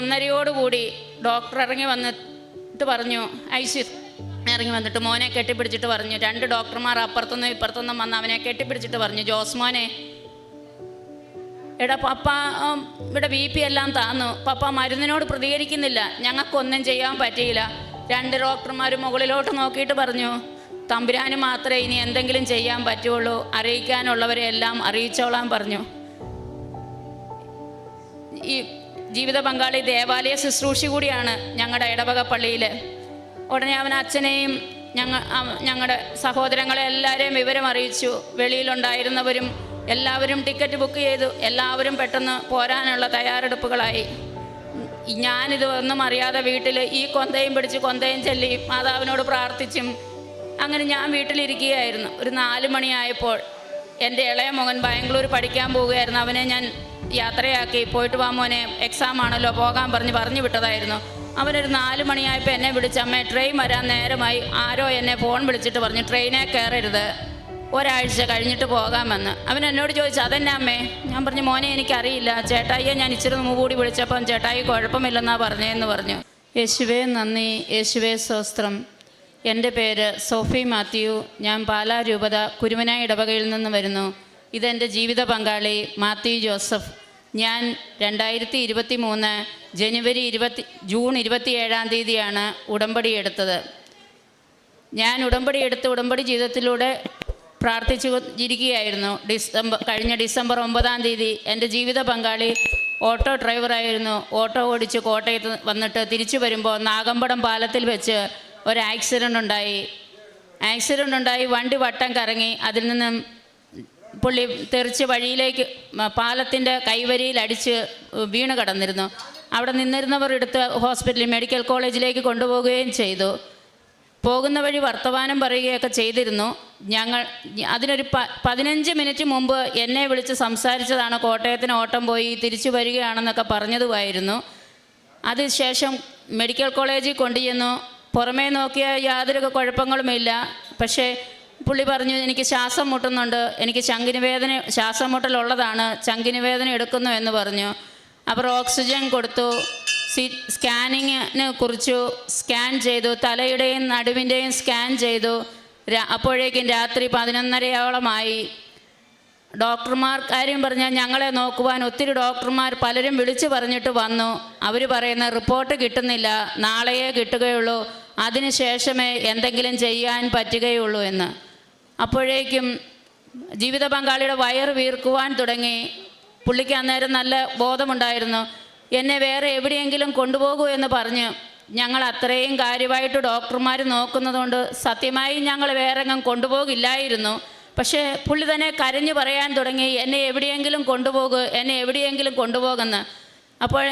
ഒന്നരയോടുകൂടി doctor ഇറങ്ങി വന്നിട്ട് പറഞ്ഞു ഐസി ഇറങ്ങി വന്നിട്ട് മോനെ കെട്ടിപ്പിടിച്ചിട്ട് പറഞ്ഞു. രണ്ട് ഡോക്ടർമാർ അപ്പുറത്തുനിന്നും ഇപ്പുറത്തുനിന്നും വന്ന് അവനെ കെട്ടിപ്പിടിച്ചിട്ട് പറഞ്ഞു ജോസ് മോനെ എടാ പപ്പ ഇവിടെ ബി പി എല്ലാം താന്നു. പപ്പ മരുന്നിനോട് പ്രതികരിക്കുന്നില്ല. ഞങ്ങൾക്കൊന്നും ചെയ്യാൻ പറ്റിയില്ല. രണ്ട് ഡോക്ടർമാർ മുകളിലോട്ട് നോക്കിയിട്ട് പറഞ്ഞു തമ്പുരാന് മാത്രമേ ഇനി എന്തെങ്കിലും ചെയ്യാൻ പറ്റുള്ളൂ. അറിയിക്കാനുള്ളവരെ എല്ലാം അറിയിച്ചോളാൻ പറഞ്ഞു. ഈ ജീവിത പങ്കാളി ദേവാലയ ശുശ്രൂഷ കൂടിയാണ് ഞങ്ങളുടെ ഇടവക പള്ളിയിൽ ഉടനെ അവൻ അച്ഛനെയും ഞങ്ങൾ ഞങ്ങളുടെ സഹോദരങ്ങളെ എല്ലാവരെയും വിവരം അറിയിച്ചു. വെളിയിലുണ്ടായിരുന്നവരും എല്ലാവരും ടിക്കറ്റ് ബുക്ക് ചെയ്തു. എല്ലാവരും പെട്ടെന്ന് പോരാനുള്ള തയ്യാറെടുപ്പുകളായി. ഞാനിത് ഒന്നും അറിയാതെ വീട്ടിൽ ഈ കൊന്തയും പിടിച്ച് കൊന്തയും ചൊല്ലി മാതാവിനോട് പ്രാർത്ഥിച്ചും അങ്ങനെ ഞാൻ വീട്ടിലിരിക്കുകയായിരുന്നു. ഒരു നാല് മണിയായപ്പോൾ എന്റെ ഇളയ മകൻ ബാംഗ്ലൂർ പഠിക്കാൻ പോവുകയായിരുന്നു അവനെ ഞാൻ യാത്രയാക്കി. പോയിട്ട് വാ മോനെ എക്സാം ആണല്ലോ പോകാൻ പറഞ്ഞ് പറഞ്ഞു വിട്ടതായിരുന്നു. അവനൊരു നാല് മണിയായപ്പോൾ എന്നെ വിളിച്ച് അമ്മേ ട്രെയിൻ വരാൻ നേരമായി. ആരോ എന്നെ ഫോൺ വിളിച്ചിട്ട് പറഞ്ഞു ട്രെയിനേ കയറരുത് ഒരാഴ്ച കഴിഞ്ഞിട്ട് പോകാമെന്ന്. അവൻ എന്നോട് ചോദിച്ചു അതെന്നെ അമ്മേ? ഞാൻ പറഞ്ഞു മോനെ എനിക്കറിയില്ല. ചേട്ടായിയെ ഞാൻ ഇച്ചിരി മുമ്പ് കൂടി വിളിച്ചപ്പം ചേട്ടായി കുഴപ്പമില്ലെന്നാ പറഞ്ഞതെന്ന് പറഞ്ഞു. യേശുവേ നന്ദി. യേശുവേ സ്വസ്ത്രം. എന്റെ പേര് സോഫി മാത്യു. ഞാൻ പാലാ രൂപത കുരുമനായ ഇടവകയിൽ നിന്ന് വരുന്നു. ഇതെന്റെ ജീവിത പങ്കാളി മാത്യു ജോസഫ്. ഞാൻ രണ്ടായിരത്തി ഇരുപത്തി മൂന്ന് ജനുവരി ഇരുപത്തി ജൂൺ ഇരുപത്തി ഏഴാം തീയതിയാണ് ഉടമ്പടി എടുത്തത്. ഞാൻ ഉടമ്പടി എടുത്ത് ഉടമ്പടി ജീവിതത്തിലൂടെ പ്രാർത്ഥിച്ചു ഇരിക്കുകയായിരുന്നു ഡിസംബർ കഴിഞ്ഞ ഡിസംബർ ഒമ്പതാം തീയതി എന്റെ ജീവിത പങ്കാളി ഓട്ടോ ഡ്രൈവറായിരുന്നു. ഓട്ടോ ഓടിച്ച് കോട്ടയത്ത് വന്നിട്ട് തിരിച്ചു വരുമ്പോൾ നാഗമ്പടം പാലത്തിൽ വെച്ച് ഒരു ആക്സിഡന്റ് ഉണ്ടായി. ആക്സിഡന്റ് ഉണ്ടായി വണ്ടി വട്ടം കറങ്ങി. അതിൽ നിന്നും പുള്ളി തെറിച്ച് വഴിയിലേക്ക് പാലത്തിന്റെ കൈവരിയിൽ അടിച്ച് വീണ് കടന്നിരുന്നു. അവിടെ നിന്നിരുന്നവർ എടുത്ത് ഹോസ്പിറ്റലിൽ മെഡിക്കൽ കോളേജിലേക്ക് കൊണ്ടുപോവുകയും ചെയ്തു. പോകുന്ന വഴി വർത്തമാനം പറയുകയൊക്കെ ചെയ്തിരുന്നു. ഞങ്ങൾ അതിനൊരു പ പതിനഞ്ച് മിനിറ്റ് മുമ്പ് എന്നെ വിളിച്ച് സംസാരിച്ചതാണ്. കോട്ടയത്തിന് ഓട്ടം പോയി തിരിച്ചു വരികയാണെന്നൊക്കെ പറഞ്ഞതുമായിരുന്നു. അതിനുശേഷം മെഡിക്കൽ കോളേജിൽ കൊണ്ടുചെന്നു. പുറമേ നോക്കിയ യാതൊരു കുഴപ്പങ്ങളുമില്ല. പക്ഷേ പുള്ളി പറഞ്ഞു എനിക്ക് ശ്വാസം മുട്ടുന്നുണ്ട്. എനിക്ക് ചങ്കിന് വേദന ശ്വാസം മുട്ടലുള്ളതാണ്. ചങ്കിന് വേദന എടുക്കുന്നു എന്ന് പറഞ്ഞു. അപ്പോൾ ഓക്സിജൻ കൊടുത്തു. സി സ്കാനിങ്ങിനെ കുറിച്ചു. സ്കാൻ ചെയ്തു. തലയുടെയും നടുവിന്റെയും സ്കാൻ ചെയ്തു. അപ്പോഴേക്കും രാത്രി പതിനൊന്നരയോളമായി. ഡോക്ടർമാർ കാര്യം പറഞ്ഞാൽ ഞങ്ങളെ നോക്കുവാൻ ഒത്തിരി ഡോക്ടർമാർ പലരും വിളിച്ചു പറഞ്ഞിട്ട് വന്നു. അവർ പറയുന്ന റിപ്പോർട്ട് കിട്ടുന്നില്ല. നാളെയേ കിട്ടുകയുള്ളൂ. അതിനുശേഷമേ എന്തെങ്കിലും ചെയ്യാൻ പറ്റുകയുള്ളൂ എന്ന്. അപ്പോഴേക്കും ജീവിത പങ്കാളിയുടെ വയറ് വീർക്കുവാൻ തുടങ്ങി. പുള്ളിക്ക് അന്നേരം നല്ല ബോധമുണ്ടായിരുന്നു. എന്നെ വേറെ എവിടെയെങ്കിലും കൊണ്ടുപോകൂ എന്ന് പറഞ്ഞു. ഞങ്ങൾ അത്രയും കാര്യമായിട്ട് ഡോക്ടർമാർ നോക്കുന്നതുകൊണ്ട് സത്യമായി ഞങ്ങൾ വേറെങ്ങും കൊണ്ടുപോകില്ലായിരുന്നു. പക്ഷേ പുള്ളി തന്നെ കരഞ്ഞു പറയാൻ തുടങ്ങി എന്നെ എവിടെയെങ്കിലും കൊണ്ടുപോകൂ എന്നെ എവിടെയെങ്കിലും കൊണ്ടുപോകുന്നു. അപ്പോൾ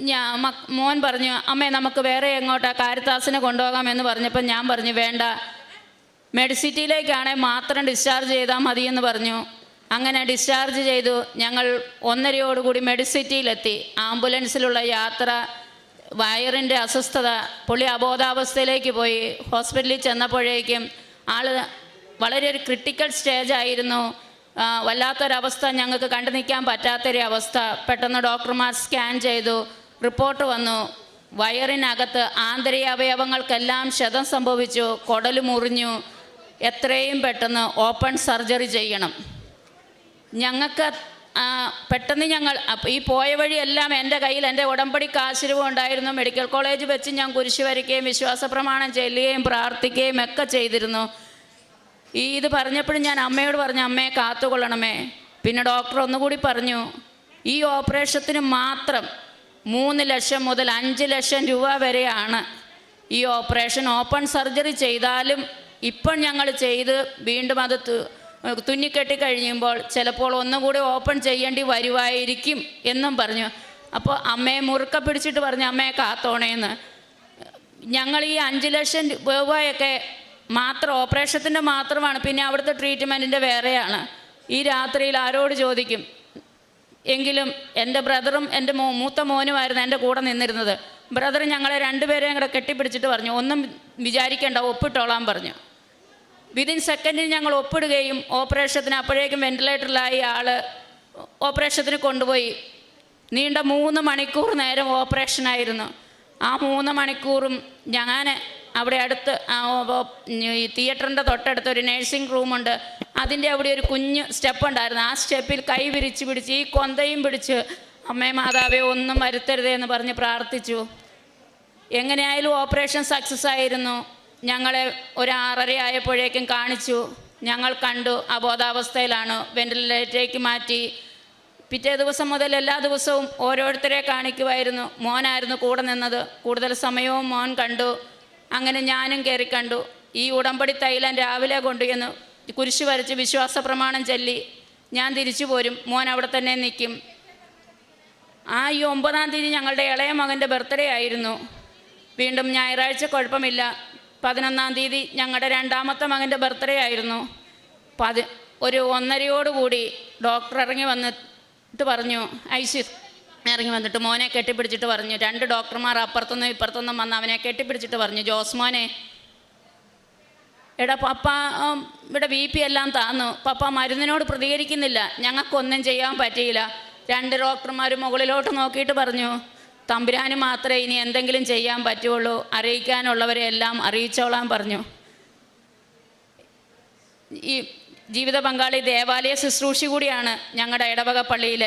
ഞാൻ മോൻ പറഞ്ഞു അമ്മേ നമുക്ക് വേറെ എങ്ങോട്ടാ കാരിത്താസിനെ കൊണ്ടുപോകാം എന്ന് പറഞ്ഞപ്പോൾ ഞാൻ പറഞ്ഞു വേണ്ട. മെഡിസിറ്റിയിലേക്കാണെങ്കിൽ മാത്രം ഡിസ്ചാർജ് ചെയ്താൽ മതിയെന്ന് പറഞ്ഞു. അങ്ങനെ ഡിസ്ചാർജ് ചെയ്തു. ഞങ്ങൾ ഒന്നരയോടുകൂടി മെഡിസിറ്റിയിലെത്തി. ആംബുലൻസിലുള്ള യാത്ര വയറിന്റെ അസ്വസ്ഥത പുള്ളി അബോധാവസ്ഥയിലേക്ക് പോയി. ഹോസ്പിറ്റലിൽ ചെന്നപ്പോഴേക്കും ആൾ വളരെ ഒരു ക്രിട്ടിക്കൽ സ്റ്റേജ് ആയിരുന്നു വല്ലാത്തൊരവസ്ഥ ഞങ്ങൾക്ക് കണ്ടു നിൽക്കാൻ പറ്റാത്തൊരവസ്ഥ. പെട്ടെന്ന് ഡോക്ടർമാർ സ്കാൻ ചെയ്തു. റിപ്പോർട്ട് വന്നു. വയറിനകത്ത് ആന്തരിക അവയവങ്ങൾക്കെല്ലാം ക്ഷതം സംഭവിച്ചു. കുടൽ മുറിഞ്ഞു. എത്രയും പെട്ടെന്ന് ഓപ്പൺ സർജറി ചെയ്യണം. ഞങ്ങൾക്ക് പെട്ടെന്ന് ഞങ്ങൾ ഈ പോയ വഴിയെല്ലാം എന്റെ കയ്യിൽ എന്റെ ഉടമ്പടി കാശിരവും ഉണ്ടായിരുന്നു. മെഡിക്കൽ കോളേജ് വെച്ച് ഞാൻ കുരിശു വരയ്ക്കുകയും വിശ്വാസ പ്രമാണം ചെല്ലുകയും പ്രാർത്ഥിക്കുകയും ഒക്കെ ചെയ്തിരുന്നു. ഈ ഇത് പറഞ്ഞപ്പോഴും ഞാൻ അമ്മയോട് പറഞ്ഞു അമ്മയെ കാത്തുകൊള്ളണമേ. പിന്നെ ഡോക്ടർ ഒന്നുകൂടി പറഞ്ഞു ഈ ഓപ്പറേഷത്തിന് മാത്രം മൂന്ന് ലക്ഷം മുതൽ അഞ്ച് ലക്ഷം രൂപ വരെയാണ് ഈ ഓപ്പറേഷൻ. ഓപ്പൺ സർജറി ചെയ്താലും ഇപ്പം ഞങ്ങൾ ചെയ്ത് വീണ്ടും അത് തുന്നിക്കെട്ടി കഴിയുമ്പോൾ ചിലപ്പോൾ ഒന്നുകൂടി ഓപ്പൺ ചെയ്യേണ്ടി വരുമായിരിക്കും എന്നും പറഞ്ഞു. അപ്പോൾ അമ്മയെ മുറുക്ക പിടിച്ചിട്ട് പറഞ്ഞു അമ്മയെ കാത്തോണേന്ന്. ഞങ്ങൾ ഈ അഞ്ച് ലക്ഷം രൂപയൊക്കെ മാത്രം ഓപ്പറേഷത്തിന്റെ മാത്രമാണ് പിന്നെ അവിടുത്തെ ട്രീറ്റ്മെന്റിന്റെ വേറെയാണ്. ഈ രാത്രിയിൽ ആരോട് ചോദിക്കും? എങ്കിലും എന്റെ ബ്രദറും എന്റെ മോ മൂത്ത മോനുമായിരുന്നു എന്റെ കൂടെ നിന്നിരുന്നത്. ബ്രദർ ഞങ്ങളെ രണ്ടുപേരെയും കൂടെ കെട്ടിപ്പിടിച്ചിട്ട് പറഞ്ഞു ഒന്നും വിചാരിക്കേണ്ട ഒപ്പിട്ടോളാൻ പറഞ്ഞു. വിതിൻ സെക്കൻഡിൽ ഞങ്ങൾ ഒപ്പിടുകയും ഓപ്പറേഷത്തിന് അപ്പോഴേക്കും വെന്റിലേറ്ററിലായി ആൾ ഓപ്പറേഷത്തിന് കൊണ്ടുപോയി. നീണ്ട മൂന്ന് മണിക്കൂർ നേരം ഓപ്പറേഷനായിരുന്നു. ആ മൂന്ന് മണിക്കൂറും ഞാൻ അവിടെ അടുത്ത് ഈ തിയേറ്ററിന്റെ തൊട്ടടുത്ത് ഒരു നേഴ്സിംഗ് റൂമുണ്ട്. അതിന്റെ അവിടെ ഒരു കുഞ്ഞ് സ്റ്റെപ്പ് ഉണ്ടായിരുന്നു ആ സ്റ്റെപ്പിൽ കൈ വിരിച്ച് പിടിച്ച് ഈ കൊന്തയും പിടിച്ച് അമ്മേ മാതാവേ ഒന്നും വരുത്തരുതേ എന്ന് പറഞ്ഞ് പ്രാർത്ഥിച്ചു. എങ്ങനെയായാലും ഓപ്പറേഷൻ സക്സസ് ആയിരുന്നു. ഞങ്ങളെ ഒരു ആറര ആയപ്പോഴേക്കും കാണിച്ചു. ഞങ്ങൾ കണ്ടു അബോധാവസ്ഥയിലാണ്. വെന്റിലേറ്ററിലേക്ക് മാറ്റി. പിറ്റേ ദിവസം മുതൽ എല്ലാ ദിവസവും ഓരോരുത്തരെ കാണിക്കുമായിരുന്നു മോനായിരുന്നു കൂടെ നിന്നത്. കൂടുതൽ സമയവും മോൻ കണ്ടു. അങ്ങനെ ഞാനും കയറി കണ്ടു. ഈ ഉടമ്പടി തൈലം രാവിലെ കൊണ്ടുചെന്ന് കുരിശ് വരച്ച് വിശ്വാസ പ്രമാണം ചൊല്ലി ഞാൻ തിരിച്ചു പോരും. മോൻ അവിടെ തന്നെ നിൽക്കും ആ ഈ ഒമ്പതാം തീയതി ഞങ്ങളുടെ ഇളയ മകന്റെ ബർത്ത്ഡേ ആയിരുന്നു. വീണ്ടും ഞായറാഴ്ച കുഴപ്പമില്ല. പതിനൊന്നാം തീയതി ഞങ്ങളുടെ രണ്ടാമത്തെ മകന്റെ ബർത്ത്ഡേ ആയിരുന്നു. പതി ഒരു ഒന്നരയോടുകൂടി ഡോക്ടർ ഇറങ്ങി വന്നിട്ട് പറഞ്ഞു ഐസി ഇറങ്ങി വന്നിട്ട് മോനെ കെട്ടിപ്പിടിച്ചിട്ട് പറഞ്ഞു. രണ്ട് ഡോക്ടർമാർ അപ്പുറത്തുനിന്നും ഇപ്പുറത്തുനിന്നും വന്ന് അവനെ കെട്ടിപ്പിടിച്ചിട്ട് പറഞ്ഞു ജോസ് മോനെ എടാ പപ്പ ഇവിടെ ബി പി എല്ലാം താന്നു. പപ്പ മരുന്നിനോട് പ്രതികരിക്കുന്നില്ല. ഞങ്ങൾക്കൊന്നും ചെയ്യാൻ പറ്റിയില്ല. രണ്ട് ഡോക്ടർമാർ മുകളിലോട്ട് നോക്കിയിട്ട് പറഞ്ഞു തമ്പുരാന് മാത്രമേ ഇനി എന്തെങ്കിലും ചെയ്യാൻ പറ്റുള്ളൂ. അറിയിക്കാനുള്ളവരെ എല്ലാം അറിയിച്ചോളാൻ പറഞ്ഞു. ഈ ജീവിത പങ്കാളി ദേവാലയ ശുശ്രൂഷി കൂടിയാണ് ഞങ്ങളുടെ ഇടവക പള്ളിയിൽ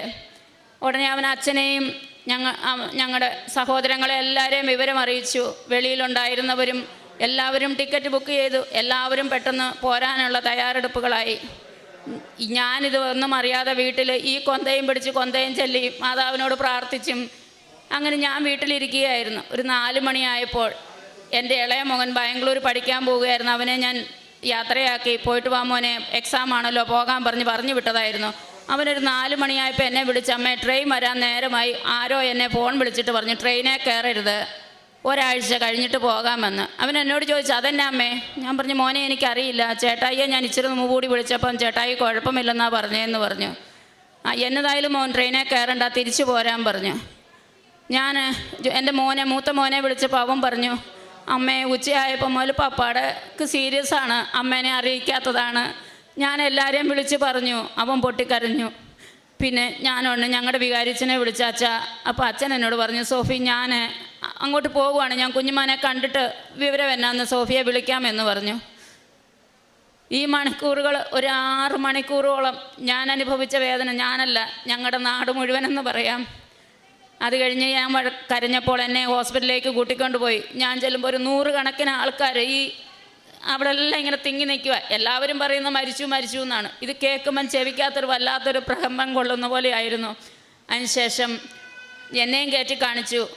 ഉടനെ അവൻ അച്ഛനെയും ഞങ്ങൾ ഞങ്ങളുടെ സഹോദരങ്ങളെ എല്ലാവരെയും വിവരം അറിയിച്ചു. വെളിയിലുണ്ടായിരുന്നവരും എല്ലാവരും ടിക്കറ്റ് ബുക്ക് ചെയ്തു. എല്ലാവരും പെട്ടെന്ന് പോരാനുള്ള തയ്യാറെടുപ്പുകളായി. ഞാനിത് ഒന്നും അറിയാതെ വീട്ടിൽ ഈ കൊന്തയും പിടിച്ച് കൊന്തയും ചൊല്ലി മാതാവിനോട് പ്രാർത്ഥിച്ചും അങ്ങനെ ഞാൻ വീട്ടിലിരിക്കുകയായിരുന്നു. ഒരു നാല് മണിയായപ്പോൾ എന്റെ ഇളയ മകൻ ബാംഗ്ലൂർ പഠിക്കാൻ പോവുകയായിരുന്നു അവനെ ഞാൻ യാത്രയാക്കി. പോയിട്ട് വാ മോനെ എക്സാം ആണല്ലോ പോകാൻ പറഞ്ഞ് പറഞ്ഞു വിട്ടതായിരുന്നു. അവനൊരു നാല് മണിയായപ്പോൾ എന്നെ വിളിച്ച് അമ്മേ ട്രെയിൻ വരാൻ നേരമായി. ആരോ എന്നെ ഫോൺ വിളിച്ചിട്ട് പറഞ്ഞു ട്രെയിനെ കയറരുത് ഒരാഴ്ച കഴിഞ്ഞിട്ട് പോകാമെന്ന്. അവൻ എന്നോട് ചോദിച്ചു അതെന്നെ അമ്മേ? ഞാൻ പറഞ്ഞു മോനെ എനിക്കറിയില്ല. ചേട്ടായിയെ ഞാൻ ഇച്ചിരി മുമ്പ് കൂടി വിളിച്ചപ്പം ചേട്ടായി കുഴപ്പമില്ലെന്നാ പറഞ്ഞതെന്ന് പറഞ്ഞു. ആ എന്നതായാലും മോൻ ട്രെയിനെ കയറണ്ട തിരിച്ചു പോരാൻ പറഞ്ഞു. ഞാൻ എന്റെ മോനെ മൂത്ത മോനെ വിളിച്ചപ്പോൾ അവൻ പറഞ്ഞു അമ്മയെ ഉച്ചയായപ്പോൾ മുതൽ പപ്പാടക്ക് സീരിയസ് ആണ്. അമ്മേനെ അറിയിക്കാത്തതാണ്. ഞാൻ എല്ലാവരെയും വിളിച്ച് പറഞ്ഞു. അവൻ പൊട്ടിക്കരഞ്ഞു. പിന്നെ ഞാനുണ്ട് ഞങ്ങളുടെ വികാരിച്ചനെ വിളിച്ച അച്ഛ അപ്പോൾ അച്ഛൻ എന്നോട് പറഞ്ഞു സോഫി ഞാൻ അങ്ങോട്ട് പോവുകയാണ് ഞാൻ കുഞ്ഞുമാനെ കണ്ടിട്ട് വിവരം എന്നാന്ന് സോഫിയെ വിളിക്കാമെന്ന് പറഞ്ഞു. ഈ മണിക്കൂറുകൾ ഒരു ആറ് മണിക്കൂറോളം ഞാൻ അനുഭവിച്ച വേദന ഞാനല്ല ഞങ്ങളുടെ നാട് മുഴുവനെന്ന് പറയാം. അത് കഴിഞ്ഞ് ഞാൻ കരഞ്ഞപ്പോൾ എന്നെ ഹോസ്പിറ്റലിലേക്ക് കൂട്ടിക്കൊണ്ടുപോയി. ഞാൻ ചെല്ലുമ്പോൾ ഒരു നൂറ് കണക്കിന് ആൾക്കാർ ഈ അവിടെ എല്ലാം ഇങ്ങനെ തിങ്ങി നിൽക്കുക. എല്ലാവരും പറയുന്ന മരിച്ചു മരിച്ചു എന്നാണ്. ഇത് കേൾക്കുമ്പം ചെവിക്കാത്തൊരു വല്ലാത്തൊരു പ്രകമ്പം കൊള്ളുന്ന പോലെയായിരുന്നു. അതിനുശേഷം എന്നെയും കയറ്റി കാണിച്ചു.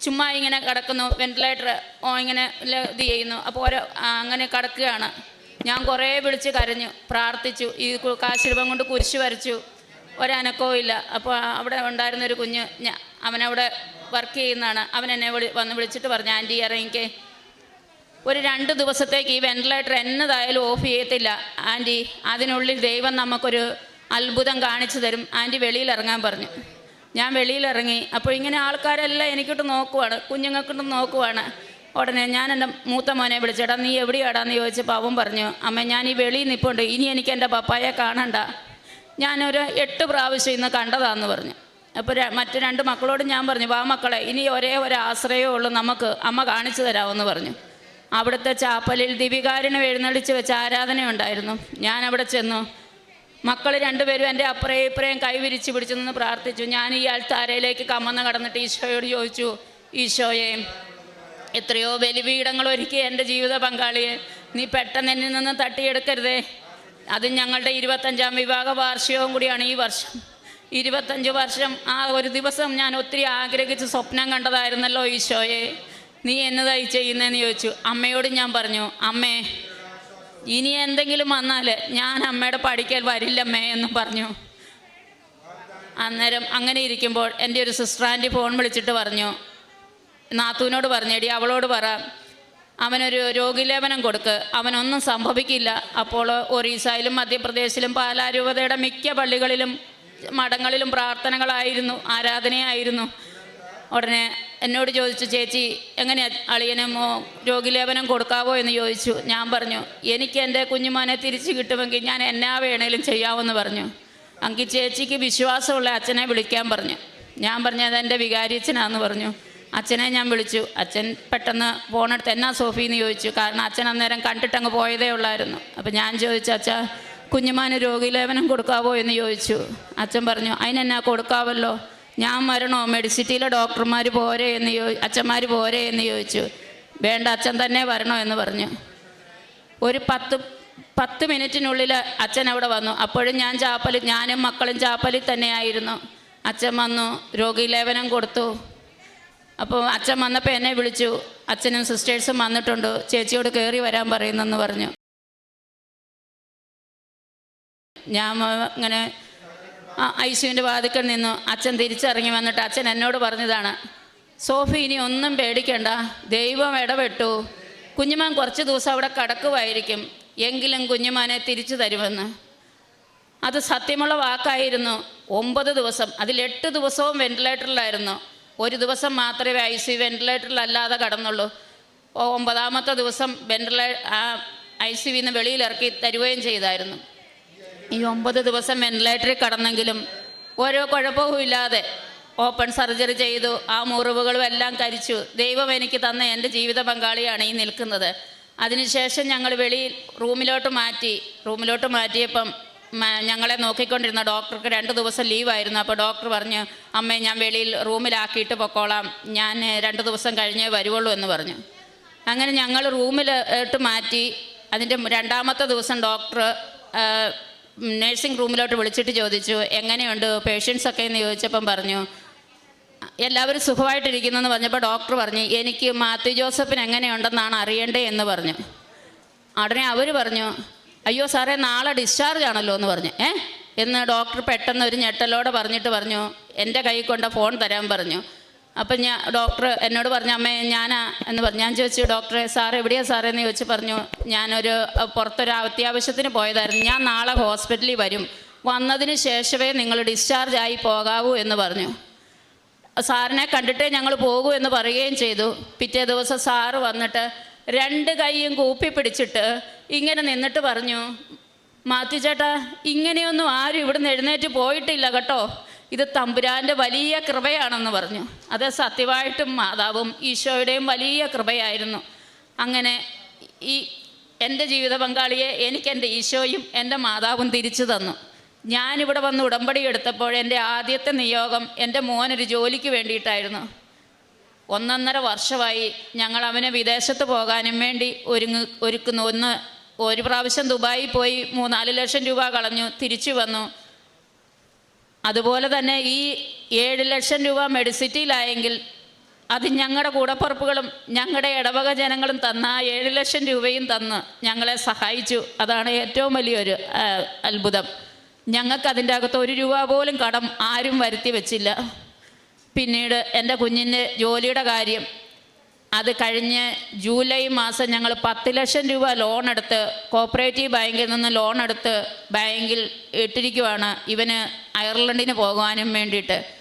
ചുമ്മാ ഇങ്ങനെ കിടക്കുന്നു. വെന്റിലേറ്റർ ഓ ഇങ്ങനെ ഇത് ചെയ്യുന്നു. അപ്പോൾ ഓരോ അങ്ങനെ കിടക്കുകയാണ്. ഞാൻ കുറേ വിളിച്ച് കരഞ്ഞു പ്രാർത്ഥിച്ചു. ഈ കാശിരൂപം കൊണ്ട് കുരിശ് വരച്ചു. ഒരനക്കവും ഇല്ല. അപ്പോൾ അവിടെ ഉണ്ടായിരുന്നൊരു കുഞ്ഞ് ഞാൻ അവനവിടെ വർക്ക് ചെയ്യുന്നതാണ്. അവൻ എന്നെ വിളി വന്ന് വിളിച്ചിട്ട് പറഞ്ഞു ആന്റി ഇറങ്ങിക്കേ ഒരു രണ്ട് ദിവസത്തേക്ക് ഈ വെന്റിലേറ്റർ എന്നതായാലും ഓഫ് ചെയ്യത്തില്ല. ആന്റി അതിനുള്ളിൽ ദൈവം നമുക്കൊരു അത്ഭുതം കാണിച്ചു തരും. ആന്റി വെളിയിൽ ഇറങ്ങാൻ പറഞ്ഞു. ഞാൻ വെളിയിൽ ഇറങ്ങി അപ്പോൾ ഇങ്ങനെ ആൾക്കാരെല്ലാം എനിക്കിട്ട് നോക്കുവാണ്. കുഞ്ഞുങ്ങൾക്കിട്ട് നോക്കുവാണ്. ഉടനെ ഞാൻ എന്റെ മൂത്ത മോനെ വിളിച്ചേടാ നീ എവിടെയാടാന്ന് ചോദിച്ചപ്പോൾ അവൻ പറഞ്ഞു അമ്മ ഞാൻ ഈ വെളിയിൽ നിൽപ്പുണ്ട്. ഇനി എനിക്ക് എന്റെ പപ്പായെ കാണണ്ട. ഞാനൊരു എട്ട് പ്രാവശ്യം ഇന്ന് കണ്ടതാന്ന് പറഞ്ഞു. അപ്പോൾ മറ്റു രണ്ട് മക്കളോടും ഞാൻ പറഞ്ഞു വാ മക്കളെ ഇനി ഒരേ ഒരു ആശ്രയമേ ഉള്ളൂ നമുക്ക് അമ്മ കാണിച്ചു തരാമെന്ന് പറഞ്ഞു. അവിടുത്തെ ചാപ്പലിൽ ദിവികാരനും എഴുന്നള്ളിച്ച് വെച്ച് ആരാധന ഉണ്ടായിരുന്നു ഞാൻ അവിടെ ചെന്നു. മക്കൾ രണ്ടുപേരും എന്റെ അപ്പുറേ ഇപ്പുറയും കൈ വിരിച്ച് പിടിച്ചു നിന്ന് പ്രാർത്ഥിച്ചു. ഞാൻ ഈ ആൾത്താരയിലേക്ക് കമ്മന്ന് കടന്നിട്ട് ഈശോയോട് ചോദിച്ചു ഈശോയെ എത്രയോ ബലിപീഠങ്ങൾ ഒരുക്കി എന്റെ ജീവിത പങ്കാളിയെ നീ പെട്ടെന്ന് എന്നിൽ നിന്ന് തട്ടിയെടുക്കരുതേ. അത് ഞങ്ങളുടെ ഇരുപത്തഞ്ചാം വിവാഹ വാർഷികവും കൂടിയാണ് ഈ വർഷം. ഇരുപത്തഞ്ച് വർഷം ആ ഒരു ദിവസം ഞാൻ ഒത്തിരി ആഗ്രഹിച്ച് സ്വപ്നം കണ്ടതായിരുന്നല്ലോ ഈശോയെ. നീ എന്നതായി ചെയ്യുന്നതെന്ന് ചോദിച്ചു. അമ്മയോട് ഞാൻ പറഞ്ഞു അമ്മേ ഇനി എന്തെങ്കിലും വന്നാൽ ഞാൻ അമ്മയുടെ പഠിക്കൽ വരില്ലമ്മേ എന്ന് പറഞ്ഞു. അന്നേരം അങ്ങനെ ഇരിക്കുമ്പോൾ എന്റെ ഒരു സിസ്റ്റർ ഫോൺ വിളിച്ചിട്ട് പറഞ്ഞു. നാത്തൂനോട് പറഞ്ഞേടി അവളോട് പറ. അവനൊരു രോഗിലേപനം കൊടുക്ക്. അവനൊന്നും സംഭവിക്കില്ല. അപ്പോൾ ഒറീസയിലും മധ്യപ്രദേശിലും പാലാരൂപതയുടെ മിക്ക പള്ളികളിലും മഠങ്ങളിലും പ്രാർത്ഥനകളായിരുന്നു ആരാധനയായിരുന്നു. ഉടനെ എന്നോട് ചോദിച്ചു ചേച്ചി എങ്ങനെ അളിയനമോ രോഗിലേപനം കൊടുക്കാവോ? എന്ന് ചോദിച്ചു. ഞാൻ പറഞ്ഞു എനിക്ക് എന്റെ കുഞ്ഞുമോനെ തിരിച്ചു കിട്ടുമെങ്കിൽ ഞാൻ എന്നാ വേണേലും ചെയ്യാമെന്ന് പറഞ്ഞു. അങ്കി ചേച്ചിക്ക് വിശ്വാസമുള്ള അച്ഛനെ വിളിക്കാൻ പറഞ്ഞു. ഞാൻ പറഞ്ഞു അതെന്റെ വികാരിയച്ഛനാന്ന് പറഞ്ഞു. അച്ഛനെ ഞാൻ വിളിച്ചു. അച്ഛൻ പെട്ടെന്ന് ഫോണെടുത്ത് എന്നാ സോഫി? എന്ന് ചോദിച്ചു. കാരണം അച്ഛൻ അന്നേരം കണ്ടിട്ടങ്ങ് പോയതേ ഉള്ളായിരുന്നു. അപ്പം ഞാൻ ചോദിച്ചു അച്ഛാ കുഞ്ഞുമാന് രോഗീലേപനം കൊടുക്കാവോ എന്ന് ചോദിച്ചു. അച്ഛൻ പറഞ്ഞു അതിനെന്നാ കൊടുക്കാവല്ലോ? ഞാൻ വരണോ മെഡിസിറ്റിയിലെ ഡോക്ടർമാർ പോരെ എന്ന് ചോ അച്ഛന്മാർ പോരെ എന്ന് ചോദിച്ചു. വേണ്ട അച്ഛൻ തന്നെ വരണോ എന്ന് പറഞ്ഞു. ഒരു പത്ത് പത്ത് മിനിറ്റിനുള്ളിൽ അച്ഛൻ അവിടെ വന്നു. അപ്പോഴും ഞാൻ ചാപ്പലി ഞാനും മക്കളും ചാപ്പലിൽ തന്നെയായിരുന്നു. അച്ഛൻ വന്നു രോഗീലേപനം കൊടുത്തു. അപ്പോൾ അച്ഛൻ വന്നപ്പോൾ എന്നെ വിളിച്ചു. അച്ഛനും സിസ്റ്റേഴ്സും വന്നിട്ടുണ്ട്. ചേച്ചിയോട് കയറി വരാൻ പറയുന്നെന്ന് പറഞ്ഞു. ഞാൻ അങ്ങനെ ഐ സിയുവിന്റെ വാതിക്കൽ നിന്നു. അച്ഛൻ തിരിച്ചിറങ്ങി വന്നിട്ട് അച്ഛൻ എന്നോട് പറഞ്ഞതാണ് സോഫി ഇനി ഒന്നും പേടിക്കണ്ട. ദൈവം ഇടപെട്ടു. കുഞ്ഞുമാൻ കുറച്ച് ദിവസം അവിടെ കടക്കുമായിരിക്കും എങ്കിലും കുഞ്ഞുമാനെ തിരിച്ചു തരുമെന്ന്. അത് സത്യമുള്ള വാക്കായിരുന്നു. ഒമ്പത് ദിവസം അതിൽ എട്ട് ദിവസവും വെന്റിലേറ്ററിലായിരുന്നു. ഒരു ദിവസം മാത്രമേ ഐ സി വെന്റിലേറ്ററിലല്ലാതെ കടന്നുള്ളൂ. ഒമ്പതാമത്തെ ദിവസം ആ ഐ സി വിന്ന് വെളിയിലിറക്കി തരുകയും ചെയ്തായിരുന്നു. ഈ ഒമ്പത് ദിവസം വെന്റിലേറ്ററിൽ കടന്നെങ്കിലും ഓരോ കുഴപ്പവും ഇല്ലാതെ ഓപ്പൺ സർജറി ചെയ്തു ആ മുറിവുകളും എല്ലാം കരിച്ചു. ദൈവം എനിക്ക് തന്ന എന്റെ ജീവിത പങ്കാളിയാണ് ഈ നിൽക്കുന്നത്. അതിനുശേഷം ഞങ്ങൾ വെളിയിൽ റൂമിലോട്ട് മാറ്റി റൂമിലോട്ട് മാറ്റിയപ്പം ഞങ്ങളെ നോക്കിക്കൊണ്ടിരുന്ന ഡോക്ടർക്ക് രണ്ട് ദിവസം ലീവായിരുന്നു അപ്പോൾ ഡോക്ടർ പറഞ്ഞു അമ്മേ ഞാൻ വെളിയിൽ റൂമിലാക്കിയിട്ട് പൊക്കോളാം. ഞാൻ രണ്ട് ദിവസം കഴിഞ്ഞേ വരുവുള്ളൂ എന്ന് പറഞ്ഞു. അങ്ങനെ ഞങ്ങൾ റൂമിലോട്ട് മാറ്റി. അതിന്റെ രണ്ടാമത്തെ ദിവസം ഡോക്ടർ നേഴ്സിംഗ് റൂമിലോട്ട് വിളിച്ചിട്ട് ചോദിച്ചു എങ്ങനെയുണ്ട്? പേഷ്യൻസ് ഒക്കെ? എന്ന് ചോദിച്ചപ്പം പറഞ്ഞു എല്ലാവരും സുഖമായിട്ടിരിക്കുന്നു എന്ന് പറഞ്ഞപ്പോൾ ഡോക്ടർ പറഞ്ഞു എനിക്ക് മാത്യു ജോസഫിന് എങ്ങനെയുണ്ടെന്നാണ് അറിയേണ്ടേ? എന്ന് പറഞ്ഞു. ഉടനെ അവർ പറഞ്ഞു അയ്യോ സാറേ നാളെ ഡിസ്ചാർജ് ആണല്ലോ എന്ന് പറഞ്ഞു. ഏ? എന്ന് ഡോക്ടർ പെട്ടെന്ന് ഒരു ഞെട്ടലോടെ പറഞ്ഞിട്ട് പറഞ്ഞു എന്റെ കൈ കൊണ്ട് ഫോൺ തരാൻ പറഞ്ഞു. അപ്പം ഞാൻ ഡോക്ടർ എന്നോട് പറഞ്ഞു അമ്മേ ഞാനാ എന്ന് പറഞ്ഞു. ഞാൻ ചോദിച്ചു ഡോക്ടറെ സാർ എവിടെയാ സാറേ? എന്ന് ചോദിച്ചു പറഞ്ഞു ഞാനൊരു പുറത്തൊരു അത്യാവശ്യത്തിന് പോയതായിരുന്നു. ഞാൻ നാളെ ഹോസ്പിറ്റലിൽ വരും. വന്നതിന് ശേഷമേ നിങ്ങൾ ഡിസ്ചാർജ് ആയി പോകാവൂ എന്ന് പറഞ്ഞു. സാറിനെ കണ്ടിട്ടേ ഞങ്ങൾ പോകൂ എന്ന് പറയുകയും ചെയ്തു. പിറ്റേ ദിവസം സാറ് വന്നിട്ട് രണ്ട് കൈയും കൂപ്പി പിടിച്ചിട്ട് ഇങ്ങനെ നിന്നിട്ട് പറഞ്ഞു മാത്യു ചേട്ടാ ഇങ്ങനെയൊന്നും ആരും ഇവിടുന്ന് എഴുന്നേറ്റ് പോയിട്ടില്ല കേട്ടോ. ഇത് തമ്പുരാന്റെ വലിയ കൃപയാണെന്ന് പറഞ്ഞു. അത് സത്യമായിട്ടും മാതാവും ഈശോയുടെയും വലിയ കൃപയായിരുന്നു. അങ്ങനെ ഈ എന്റെ ജീവിത പങ്കാളിയെ എനിക്ക് എന്റെ ഈശോയും എന്റെ മാതാവും തിരിച്ചു തന്നു. ഞാനിവിടെ വന്ന് ഉടമ്പടി എടുത്തപ്പോൾ എന്റെ ആദ്യത്തെ നിയോഗം എന്റെ മോനൊരു ജോലിക്ക് വേണ്ടിയിട്ടായിരുന്നു. ഒന്നൊന്നര വർഷമായി ഞങ്ങൾ അവനെ വിദേശത്ത് പോകാനും വേണ്ടി ഒരുങ്ങ് ഒരുക്കുന്നു. ഒന്ന് ഒരു പ്രാവശ്യം ദുബായിൽ പോയി മൂന്നാൽ ലക്ഷം രൂപ കളഞ്ഞു. തിരിച്ചു വന്നു. അതുപോലെ തന്നെ ഈ ഏഴ് ലക്ഷം രൂപ മെഡിസിറ്റിയിലായെങ്കിൽ അത് ഞങ്ങളുടെ കൂടപ്പുറപ്പുകളും ഞങ്ങളുടെ ഇടവക ജനങ്ങളും തന്ന ആ ഏഴ് ലക്ഷം രൂപയും തന്ന് ഞങ്ങളെ സഹായിച്ചു. അതാണ് ഏറ്റവും വലിയൊരു അത്ഭുതം. ഞങ്ങൾക്ക് അതിന്റെ അകത്ത് ഒരു രൂപ പോലും കടം ആരും വരുത്തി വെച്ചില്ല. പിന്നീട് എന്റെ കുഞ്ഞിന്റെ ജോലിയുടെ കാര്യം അത് കഴിഞ്ഞ് ജൂലൈ മാസം ഞങ്ങൾ പത്ത് ലക്ഷം രൂപ ലോൺ എടുത്ത് കോപ്പറേറ്റീവ് ബാങ്കിൽ നിന്ന് ലോൺ എടുത്ത് ബാങ്കിൽ ഇട്ടിരിക്കുവാണ്. ഇവന് അയർലൻഡിന് പോകാനും വേണ്ടിയിട്ട്.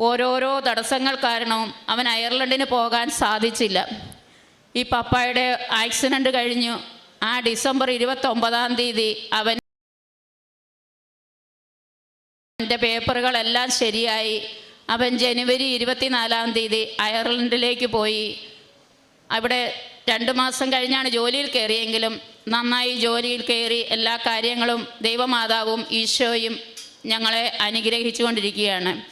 ഓരോരോ തടസ്സങ്ങൾ കാരണവും അവൻ അയർലൻഡിന് പോകാൻ സാധിച്ചില്ല. ഈ പപ്പായുടെ ആക്സിഡന്റ് കഴിഞ്ഞു. ആ ഡിസംബർ ഇരുപത്തൊമ്പതാം തീയതി അവൻ എന്റെ പേപ്പറുകളെല്ലാം ശരിയായി. അവൻ ജനുവരി ഇരുപത്തിനാലാം തീയതി അയർലൻഡിലേക്ക് പോയി. അവിടെ രണ്ട് മാസം കഴിഞ്ഞാണ് ജോലിയിൽ കയറിയെങ്കിലും നന്നായി ജോലിയിൽ കയറി എല്ലാ കാര്യങ്ങളും ദൈവമാതാവും ഈശോയും ഞങ്ങളെ അനുഗ്രഹിച്ചു കൊണ്ടിരിക്കുകയാണ്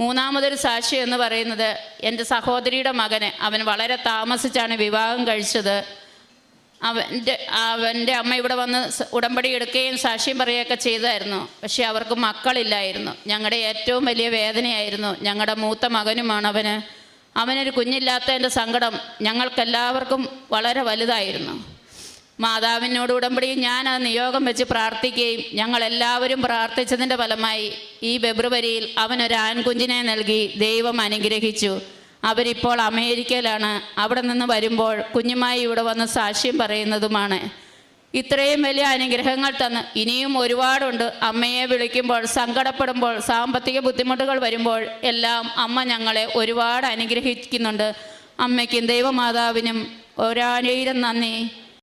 മൂന്നാമതൊരു സാക്ഷി എന്ന് പറയുന്നത് എന്റെ സഹോദരിയുടെ മകന്. അവൻ വളരെ താമസിച്ചാണ് വിവാഹം കഴിച്ചത്. അവന്റെ അവന്റെ അമ്മ ഇവിടെ വന്ന് ഉടമ്പടി എടുക്കുകയും സാക്ഷ്യം പറയുകയൊക്കെ ചെയ്തായിരുന്നു. പക്ഷേ അവർക്ക് മക്കളില്ലായിരുന്നു. ഞങ്ങളുടെ ഏറ്റവും വലിയ വേദനയായിരുന്നു ഞങ്ങളുടെ മൂത്ത മകനുമാണ് അവന്. അവനൊരു കുഞ്ഞില്ലാത്തതിന്റെ സങ്കടം ഞങ്ങൾക്കെല്ലാവർക്കും വളരെ വലുതായിരുന്നു. മാതാവിനോട് ഉടമ്പടി ഞാൻ ആ നിയോഗം വെച്ച് പ്രാർത്ഥിക്കുകയും ഞങ്ങളെല്ലാവരും പ്രാർത്ഥിച്ചതിന്റെ ഫലമായി ഈ ഫെബ്രുവരിയിൽ അവനൊരു ആൺകുഞ്ഞിനെ നൽകി ദൈവം അനുഗ്രഹിച്ചു. അവരിപ്പോൾ അമേരിക്കയിലാണ്. അവിടെ നിന്ന് വരുമ്പോൾ കുഞ്ഞുമായി ഇവിടെ വന്ന് സാക്ഷ്യം പറയുന്നതുമാണ്. ഇത്രയും വലിയ അനുഗ്രഹങ്ങൾ തന്ന്. ഇനിയും ഒരുപാടുണ്ട്. അമ്മയെ വിളിക്കുമ്പോൾ സങ്കടപ്പെടുമ്പോൾ സാമ്പത്തിക ബുദ്ധിമുട്ടുകൾ വരുമ്പോൾ എല്ലാം അമ്മ ഞങ്ങളെ ഒരുപാട് അനുഗ്രഹിക്കുന്നുണ്ട്. അമ്മയ്ക്കും ദൈവമാതാവിനും ഒരാനേരം നന്ദി.